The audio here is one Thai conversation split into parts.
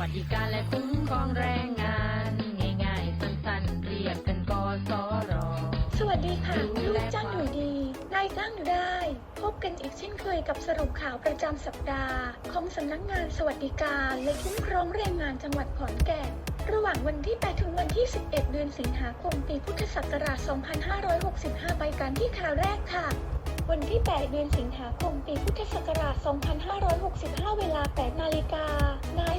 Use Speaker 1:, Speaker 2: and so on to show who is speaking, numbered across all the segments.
Speaker 1: วัสดิการและคุ้มครองแรงงาน ง่ายๆ สั้นๆเรียกกันกสร
Speaker 2: สวัสดีค่ะ
Speaker 1: ดู
Speaker 2: ลู
Speaker 1: แล
Speaker 2: กจ้างหน่ดี นายจ้างหนูได้ พบกันอีกเช่นเคยกับสรุปข่าวประจำสัปดาห์ ของสำนักงานสวัสดิการและคุ้มครองแรงงานจังหวัดขอนแก่น ระหว่างวันที่ 8 ถึงวันที่ 11 เดือนสิงหาคม ปีพุทธศักราช 2565 ไปกันที่ข่าวแรกค่ะ วันที่ 8 เดือนสิงหาคม ปีพุทธศักราช 2565 เวลา 8 นาฬิกา นาย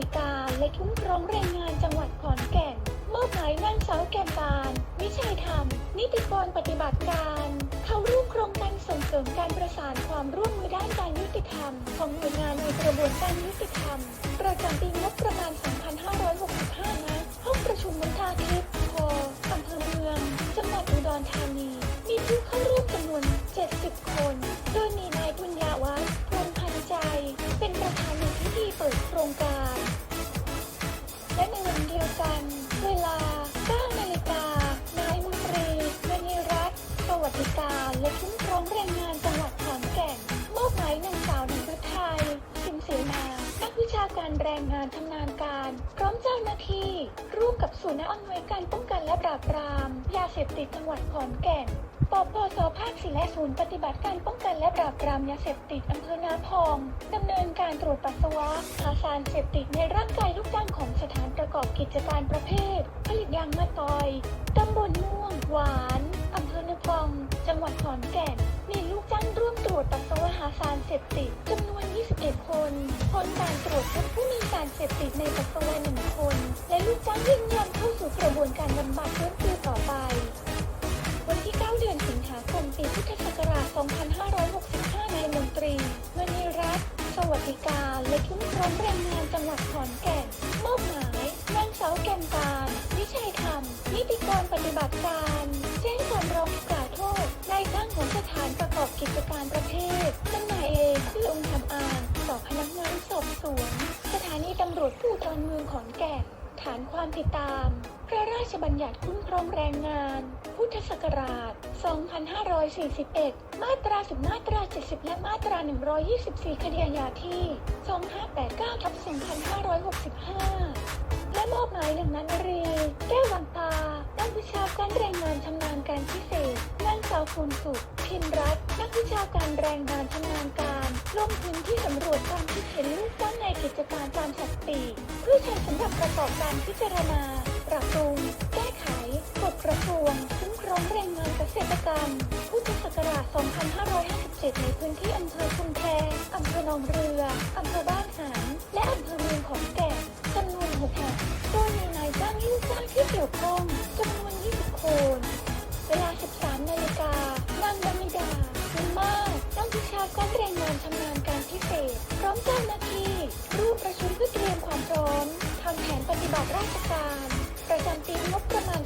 Speaker 2: ติการและคุ้มครองแรงงานจังหวัดขอนแก่นมอบหมายนางสาวแก่นตาลวิชัยธรรม นิติกรปฏิบัติการ เข้าร่วมโครงการส่งเสริมการประสานความร่วมมือด้านการยุติธรรม ของหน่วยงานในกระบวนการยุติธรรม ประจำปีงบประมาณ 2565นะห้องประชุมมุนทาทิพย์พออำเภอเมือง จังหวัดอุดรธานี มีผู้เข้าร่วมจำนวน 70 คน โดยมี แรงงานชำนาญการ พร้อมเจ้าหน้าที่ ร่วมกับศูนย์อำนวยการป้องกันและปราบปราม ยาเสพติดจังหวัดขอนแก่นปปสภาคสี่และศูนย์ปฏิบัติการป้องกันและปราบปรามยาเสพติดอำเภอนาพองดำเนินการตรวจปัสสาวะหาสารเสพติดในร่างกายลูกจ้างของสถานประกอบกิจการประเภท ผลิตยางมะตอยตำบลม่วง หวานอำเภอนาพอง จังหวัดขอนแก่น มีลูกจ้างร่วมตรวจปัสสาวะหาสารเสพติดจำนวน 21 คน ผลการตรวจพบผู้มีสารเสพติดในปัสสาวะหนึ่งคน และลูกจ้างยืนยันเข้าสู่กระบวนการบำบัดฟื้นฟูต่อไป วันที่ 9 เดือนสิงหาคม ปีพุทธศักราช 2565นายมนตรีมณีรัตน์สวัสดิการและคุ้มครองแรงงานจังหวัดขอนแก่นมอบหมายนางสาวแก่นตาลวิชัยธรรมนิติกรปฏิบัติการแจ้งความร้องกล่าวโทษนายจ้างของสถานประกอบกิจการประเภทจำหน่ายเองที่องค์ทำอางต่อพนัก รวจภูธรเมืองขอนแก่นฐานความผิดตาม พระราชบัญญัติคุ้มครองแรงงาน พุทธศักราช 2541 มาตรา 10 มาตรา 70 และมาตรา 124 คดีอาญาที่ 2589ทับ2565 และมอบหมายหนึ่งนันรี แก้ววังตานักวิชาการแรงงานชำนาญการพิเศษนางสาวคุณสุขพินรัตน์นักวิชาการแรงงานชำนาญการ ลงพื้นที่สำรวจความคิดเห็นลูกจ้าง กิจการตามสัตว์ปีเพื่อใช้สำหรับประกอบการพิจารณา ปรับปรุง แก้ไขกฎกระทรวงคุ้มครองแรงงานเกษตรกรรมพุทธศักราช 2557 ในพื้นที่อำเภอชุมแพอำเภอหนองเรือ ฏิบัติราชการ ประจำปีงบประมาณ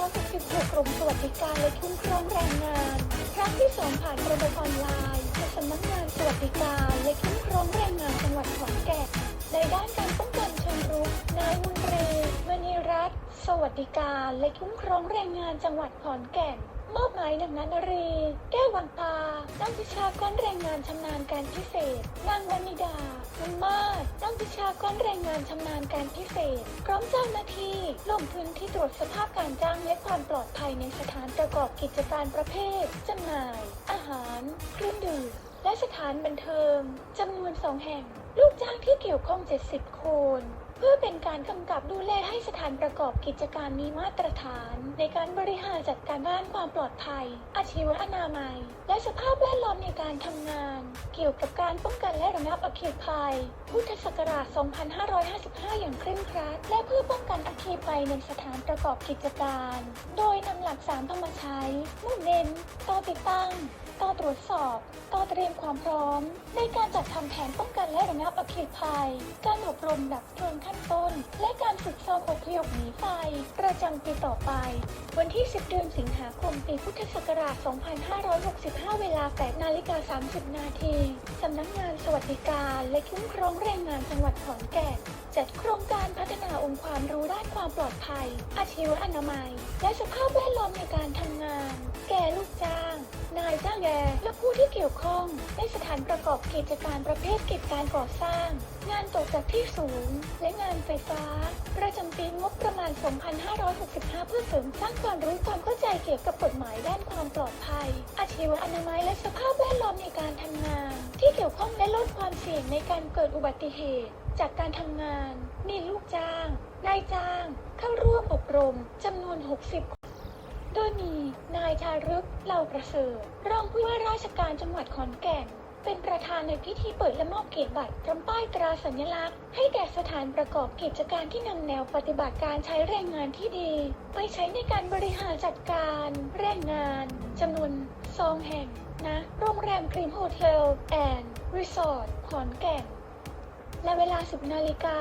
Speaker 2: 2566กรมสวัสดิการและคุ้มครองแรงงานครั้งที่2ผ่านระบบออนไลน์ในสำนักงานสวัสดิการและคุ้มครองแรงงานจังหวัดขอนแก่นในด้านการป้องกันเชิงรุกนายมนตรีมณีรัตน์สวัสดิการและคุ้มครองแรงงานจังหวัดขอนแก่นมอบหมายนางนันรีแก้ววังตานักวิชาการแรงงานชำนาญการพิเศษ นางวนิดา วิชาการแรงงานชำนาญการพิเศษ พร้อมเจ้าหน้าที่ลงพื้นที่ตรวจสภาพการจ้างและความปลอดภัยในสถานประกอบกิจการประเภทจำหน่าย อาหาร เครื่องดื่ม และสถานบันเทิงจำนวนสองแห่ง ลูกจ้างที่เกี่ยวข้อง 70 คน เพื่อเป็นการกำกับดูแลให้สถานประกอบกิจการมีมาตรฐาน ในการบริหารจัดการด้านความปลอดภัย อาชีวอนามัย และสภาพแวดล้อมในการทำงาน เกี่ยวกับการป้องกันและระงับอัคคีภัย พุทธศักราช 2555 อย่างเคร่งครัด และเพื่อป้องกันอัคคีภัยในสถานประกอบกิจการ โดยนำหลักสามเข้ามาใช้มุ่งเน้นต่อติดตั้งต่อตรวจสอบต่อเตรียมความพร้อม ในการจัดทำแผนป้องกันและระงับอัคคีภัย การอบรมดับเพลิงขั้นต้น และการฝึกซ้อมอพยพหนีไฟประจำปีต่อไป วันที่ 10 เดือนสิงหาคม ปีพุทธศักราช 2565 เวลา 8 นาฬิกา 30 นาทีสำนักงานสวัสดิการและคุ้มครองแรงงานจังหวัดขอนแก่นจัดโครงการพัฒนาองค์ความรู้ด้านความปลอดภัย อาชีวอนามัย และสภาพแวดล้อมในการทำงาน แก่ลูกจ้าง นายจ้างแรงและผู้ที่เกี่ยวข้องในสถานประกอบกิจการประเภทกิจการก่อสร้าง งานตกจากที่สูง และงานไฟฟ้า ประจำปีงบประมาณ 2565 เพื่อเสริมสร้างความรู้ความเข้าใจเกี่ยวกับกฎหมายด้านความปลอดภัย อาชีวอนามัยและสภาพแวดล้อมในการทำงาน ที่เกี่ยวข้องและลดความเสี่ยงในการเกิดอุบัติเหตุ จากการทำงาน มีลูกจ้าง นายจ้าง เข้าร่วมอบรมจำนวน 60 โดยมีนายชารึกเหล่าประเสริฐรองผู้ว่าราชการจังหวัดขอนแก่น เป็นประธานในพิธีเปิดและมอบเกียรติบัตรพร้อมป้ายตราสัญลักษณ์ ให้แก่สถานประกอบกิจการที่นำแนวปฏิบัติการใช้แรงงานที่ดี ไปใช้ในการบริหารจัดการแรงงานจำนวนสองแห่งนะโรงแรมกรีนโฮเทลแอนด์รีสอร์ทขอนแก่น และเวลา 10นาฬิกา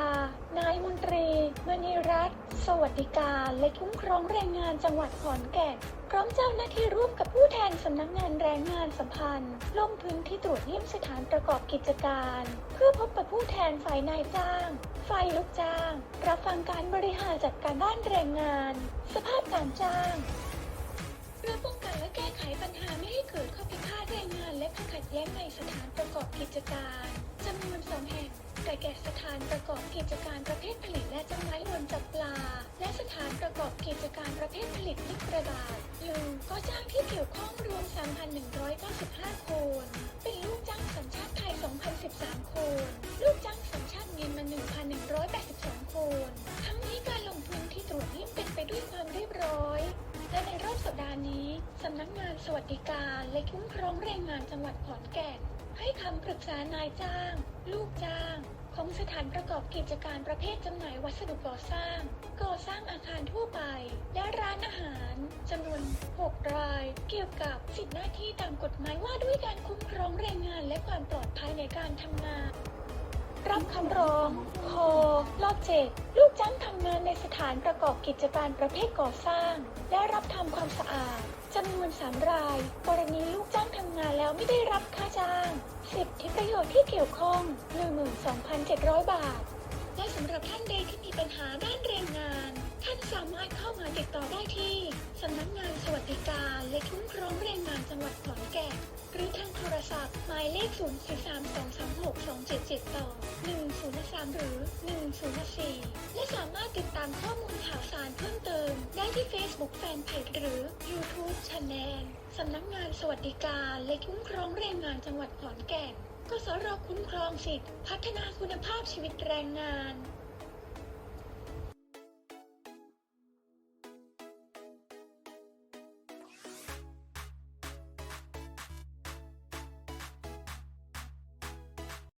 Speaker 2: นายมนตรีมณีรัตน์สวัสดิการและคุ้มครองแรงงานจังหวัดขอนแก่นพร้อมเจ้าหน้าที่ร่วมกับผู้แทนสำนักงานแรงงานสัมพันธ์ ลงพื้นที่ตรวจเยี่ยมสถานประกอบกิจการ เพื่อพบกับผู้แทนฝ่ายนายจ้าง ฝ่ายลูกจ้าง รับฟังการบริหารจัดการด้านแรงงาน สภาพการจ้างเพื่อป้องกันและแก้ไขปัญหาไม่ให้เกิดข้อพิพาทแรงงานและความขัดแย้งในสถานประกอบกิจการจำ ประเภทผลิตและจำหน่ายรวมจับปลา และสถานประกอบกิจการประเภทผลิตลูกกระดาษหรือก็จ้างที่เกี่ยวข้องรวม 3,195 คน เป็นลูกจ้างสัญชาติไทย 2,013 คน ลูกจ้างสัญชาติเมียนมา 1,182 คน ทั้งนี้การลงพื้นที่ตรวจเยี่ยมเป็นไปด้วยความเรียบร้อย และในรอบสัปดาห์นี้สำนักงานสวัสดิการและคุ้มครองแรงงานจังหวัดขอนแก่นให้คำปรึกษานายจ้าง ลูกจ้าง ของสถานประกอบกิจการประเภทจำหน่ายวัสดุก่อสร้าง ก่อสร้างอาคารทั่วไป และร้านอาหารจำนวน 6 ราย เกี่ยวกับสิทธิหน้าที่ตามกฎหมายว่าด้วยการคุ้มครองแรงงานและความปลอดภัยในการทำงาน รับคำร้องคอลอเจ็ดลูกจ้างทำงานในสถานประกอบกิจการประเภทก่อสร้าง และรับทำความสะอาด จำนวน 3 ราย กรณีลูกจ้างทำงานแล้วไม่ได้รับค่าจ้าง สิทธิประโยชน์ที่เกี่ยวข้อง 12,700 บาท และสำหรับท่านใดที่มีปัญหาด้านแรงงาน ท่านสามารถเข้ามาติดต่อได้ที่สำนักงานสวัสดิการและคุ้มครองแรงงานจังหวัดขอนแก่นหรือทางโทรศัพท์ หมายเลข0 4 3 2 3 6 2 7 7 ต่อ 103 หรือ 104 และสามารถติดตามข้อมูลข่าวสารเพิ่มเติม ได้ที่ Facebook Fanpage หรือ YouTube Channel สำนักงานสวัสดิการและคุ้มครองแรงงานจังหวัดขอนแก่นกสรคุ้มครองสิทธิพัฒนาคุณภาพชีวิตแรงงาน